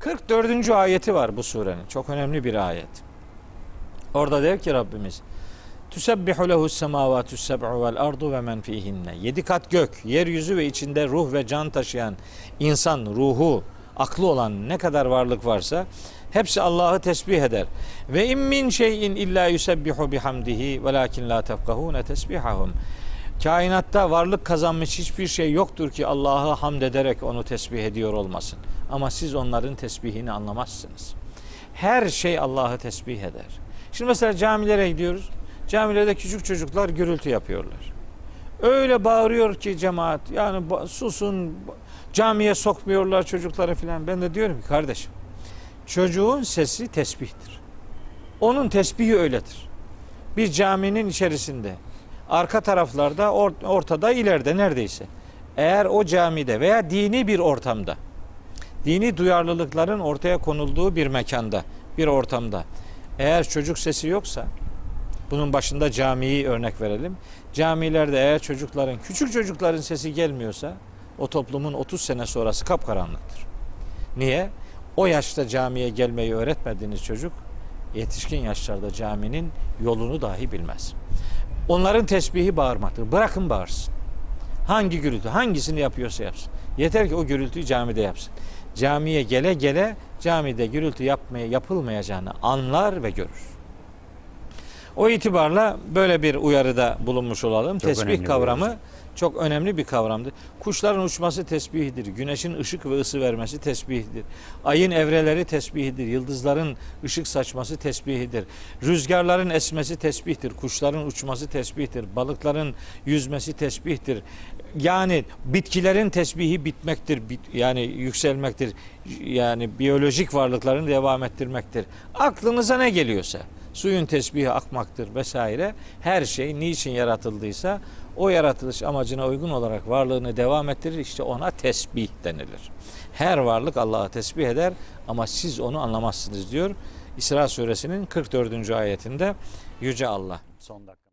44. ayeti var bu surenin. Çok önemli bir ayet. Orada der ki Rabbimiz Tüsebbihu lehu semavatü seb'u vel ardu ve men fihinne. Yedi kat gök, yeryüzü ve içinde ruh ve can taşıyan insan ruhu, aklı olan ne kadar varlık varsa hepsi Allah'ı tesbih eder. Ve in min şeyin illa yusebbihu bihamdihi velakin la tefkahune tesbihahum. Kainatta varlık kazanmış hiçbir şey yoktur ki Allah'ı hamd ederek onu tesbih ediyor olmasın. Ama siz onların tesbihini anlamazsınız. Her şey Allah'ı tesbih eder. Şimdi mesela camilere gidiyoruz. Camilerde küçük çocuklar gürültü yapıyorlar. Öyle bağırıyor ki cemaat yani susun camiye sokmuyorlar çocukları filan. Ben de diyorum ki kardeşim çocuğun sesi tesbihtir. Onun tesbihi öyledir. Bir caminin içerisinde arka taraflarda or- ortada ileride neredeyse eğer o camide veya dini bir ortamda dini duyarlılıkların ortaya konulduğu bir mekanda bir ortamda eğer çocuk sesi yoksa bunun başında camiyi örnek verelim. Camilerde eğer çocukların, küçük çocukların sesi gelmiyorsa o toplumun 30 sene sonrası kapkaranlıktır. Niye? O yaşta camiye gelmeyi öğretmediğiniz çocuk yetişkin yaşlarda caminin yolunu dahi bilmez. Onların tesbihi bağırmaktır. Bırakın bağırsın. Hangi gürültü, hangisini yapıyorsa yapsın. Yeter ki o gürültüyü camide yapsın. Camiye gele gele camide gürültü yapmaya yapılmayacağını anlar ve görür. O itibarla böyle bir uyarıda bulunmuş olalım. Çok Tesbih kavramı. Çok önemli bir kavramdır. Kuşların uçması tesbihidir. Güneşin ışık ve ısı vermesi tesbihidir. Ayın evreleri tesbihidir. Yıldızların ışık saçması tesbihidir. Rüzgarların esmesi tesbihtir. Kuşların uçması tesbihtir. Balıkların yüzmesi tesbihtir. Yani bitkilerin tesbihi bitmektir. Bit- yani yükselmektir. Yani biyolojik varlıkların devam ettirmektir. Aklınıza ne geliyorsa suyun tesbihi akmaktır vesaire. Her şey niçin yaratıldıysa o yaratılış amacına uygun olarak varlığını devam ettirir. İşte ona tesbih denilir. Her varlık Allah'a tesbih eder ama siz onu anlamazsınız diyor. İsra suresinin 44. ayetinde Yüce Allah. Son dakika.